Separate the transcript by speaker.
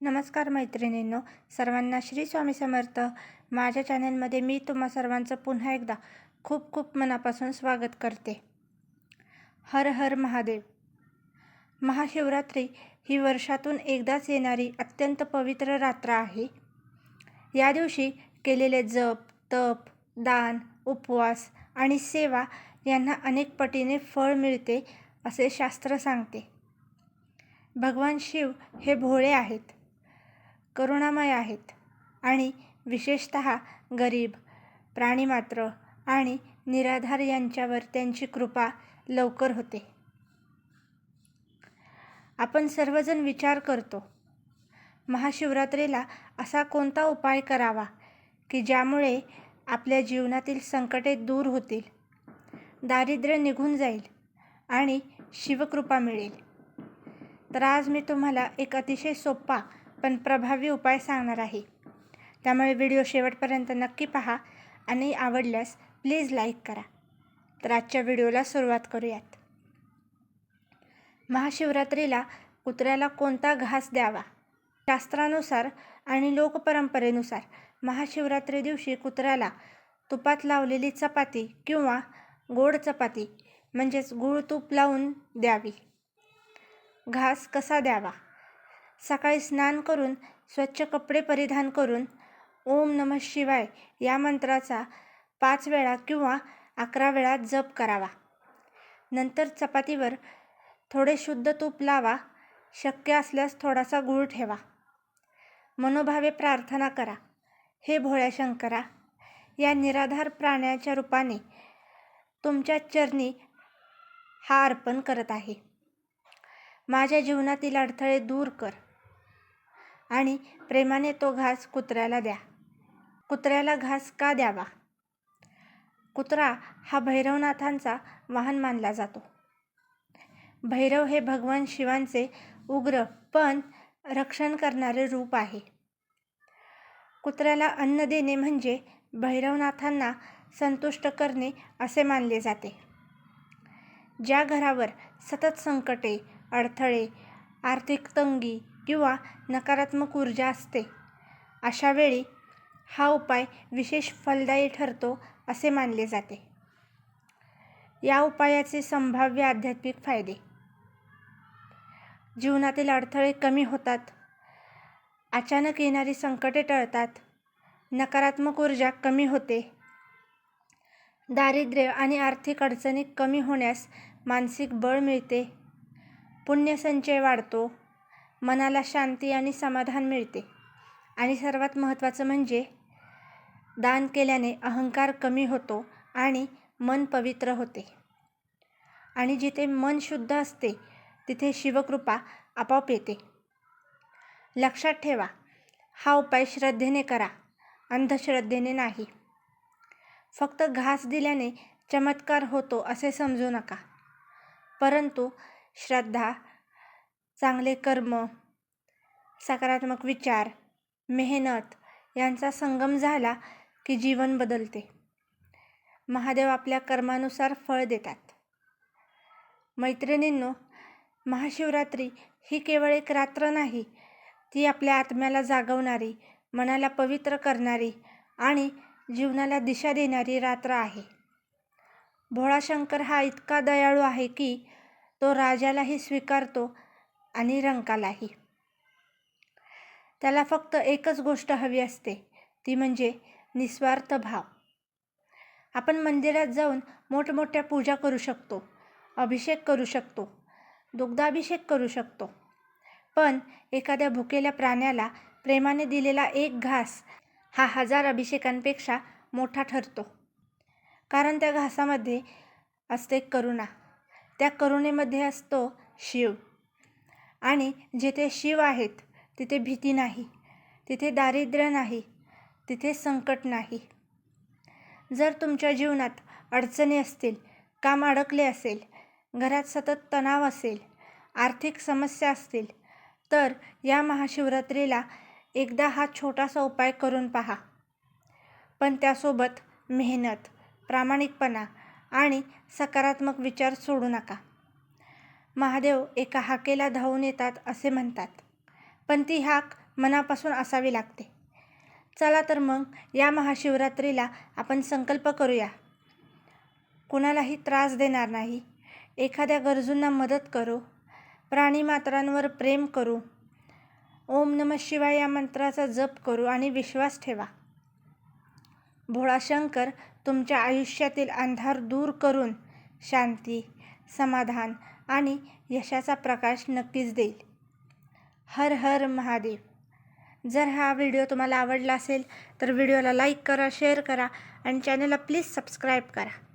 Speaker 1: नमस्कार मैत्रिणींनो सर्वांना श्री स्वामी समर्थ. माझ्या चॅनलमध्ये मी तुम्हा सर्वांचं पुन्हा एकदा खूप खूप मनापासून स्वागत करते. हर हर महादेव. महाशिवरात्री ही वर्षातून एकदाच येणारी अत्यंत पवित्र रात्र आहे. या दिवशी केलेले जप तप दान उपवास आणि सेवा यांना अनेक पटीने फळ मिळते असे शास्त्र सांगते. भगवान शिव हे भोळे आहेत. करुणामय आहेत. आणि विशेषत गरीब प्राणीमात्र आणि निराधार यांच्यावर त्यांची कृपा लवकर होते. आपण सर्वजण विचार करतो महाशिवरात्रीला असा कोणता उपाय करावा की ज्यामुळे आपल्या जीवनातील संकटे दूर होतील दारिद्र्य निघून जाईल आणि शिवकृपा मिळेल? तर आज मी तुम्हाला एक अतिशय सोपा पण प्रभावी उपाय सांगणार आहे. त्यामुळे व्हिडिओ शेवटपर्यंत नक्की पहा आणि आवडल्यास प्लीज लाईक करा. तर आजच्या व्हिडिओला सुरुवात करूयात. महाशिवरात्रीला कुत्र्याला कोणता घास द्यावा? शास्त्रानुसार आणि लोकपरंपरेनुसार महाशिवरात्री दिवशी कुत्र्याला तुपात लावलेली चपाती किंवा गोड चपाती म्हणजेच गूळ तूप लावून द्यावी. घास कसा द्यावा? सकाळी स्नान करून स्वच्छ कपडे परिधान करून ओम नम शिवाय या मंत्राचा पाच वेळा किंवा अकरा वेळा जप करावा. नंतर चपातीवर थोडे शुद्ध तूप लावा शक्य असल्यास थोडासा गूळ ठेवा. मनोभावे प्रार्थना करा. हे भोळ्या शंकरा या निराधार प्राण्याच्या रूपाने तुमच्या चरणी हा अर्पण करत आहे. माझ्या जीवनातील अडथळे दूर कर. आणि प्रेमाने तो घास कुत्र्याला द्या. कुत्र्याला घास का द्यावा? कुत्रा हा भैरवनाथांचा वाहन मानला जातो. भैरव हे भगवान शिवांचे उग्र पण रक्षण करणारे रूप आहे. कुत्र्याला अन्न देणे म्हणजे भैरवनाथांना संतुष्ट करणे असे मानले जाते. ज्या घरावर सतत संकटे अडथळे आर्थिक तंगी किंवा नकारात्मक ऊर्जा असते. अशा वेळी हा उपाय विशेष फलदायी ठरतो असे मानले जाते. या उपायाचे संभाव्य आध्यात्मिक फायदे. जीवनातील अडथळे कमी होतात. अचानक येणारी संकटे टळतात. नकारात्मक ऊर्जा कमी होते. दारिद्र्य आणि आर्थिक अडचणी कमी होण्यास मानसिक बळ मिळते. पुण्यसंचय वाढतो. मनाला शांती आणि समाधान मिळते. आणि सर्वात महत्त्वाचं म्हणजे दान केल्याने अहंकार कमी होतो आणि मन पवित्र होते. आणि जिथे मन शुद्ध असते तिथे शिवकृपा आपोआप येते. लक्षात ठेवा हा उपाय श्रद्धेने करा अंधश्रद्धेने नाही. फक्त घास दिल्याने चमत्कार होतो असे समजू नका. परंतु श्रद्धा चांगले कर्म सकारात्मक विचार मेहनत यांचा संगम झाला की जीवन बदलते. महादेव आपल्या कर्मानुसार फळ देतात. मैत्रिणींनो महाशिवरात्री ही केवळ एक रात्र नाही ती आपल्या आत्म्याला जागवणारी मनाला पवित्र करणारी आणि जीवनाला दिशा देणारी रात्र आहे. भोळाशंकर हा इतका दयाळू आहे की तो राजालाही स्वीकारतो आणि रंकालाही. त्याला फक्त एकच गोष्ट हवी असते ती म्हणजे निस्वार्थ भाव. आपण मंदिरात जाऊन मोठमोठ्या पूजा करू शकतो अभिषेक करू शकतो दुग्धाभिषेक करू शकतो. पण एखाद्या भुकेल्या प्राण्याला प्रेमाने दिलेला एक घास हा हजार अभिषेकांपेक्षा मोठा ठरतो. कारण त्या घासामध्ये असते करुणा. त्या करुणेमध्ये असतो शिव. आणि जिथे शिव आहेत तिथे भीती नाही तिथे दारिद्र्य नाही तिथे संकट नाही. जर तुमच्या जीवनात अडचणी असतील काम अडकले असेल घरात सतत तणाव असेल आर्थिक समस्या असतील तर या महाशिवरात्रीला एकदा हा छोटासा उपाय करून पहा. पण त्यासोबत मेहनत प्रामाणिकपणा आणि सकारात्मक विचार सोडू नका. महादेव एका हाकेला धावून येतात असे म्हणतात. पण ती हाक मनापासून असावी लागते. चला तर मग या महाशिवरात्रीला आपण संकल्प करूया. कुणालाही त्रास देणार नाही. एखाद्या गरजूंना मदत करू. प्राणीमात्रांवर प्रेम करू. ओम नम शिवाय या मंत्राचा जप करू आणि विश्वास ठेवा. भोळाशंकर तुमच्या आयुष्यातील अंधार दूर करून शांती समाधान आणि यशाचा प्रकाश नक्कीच देईल. हर हर महादेव. जर हा व्हिडिओ तुम्हाला आवडला असेल तर व्हिडिओला लाईक करा शेअर करा आणि चॅनलला प्लीज सबस्क्राईब करा.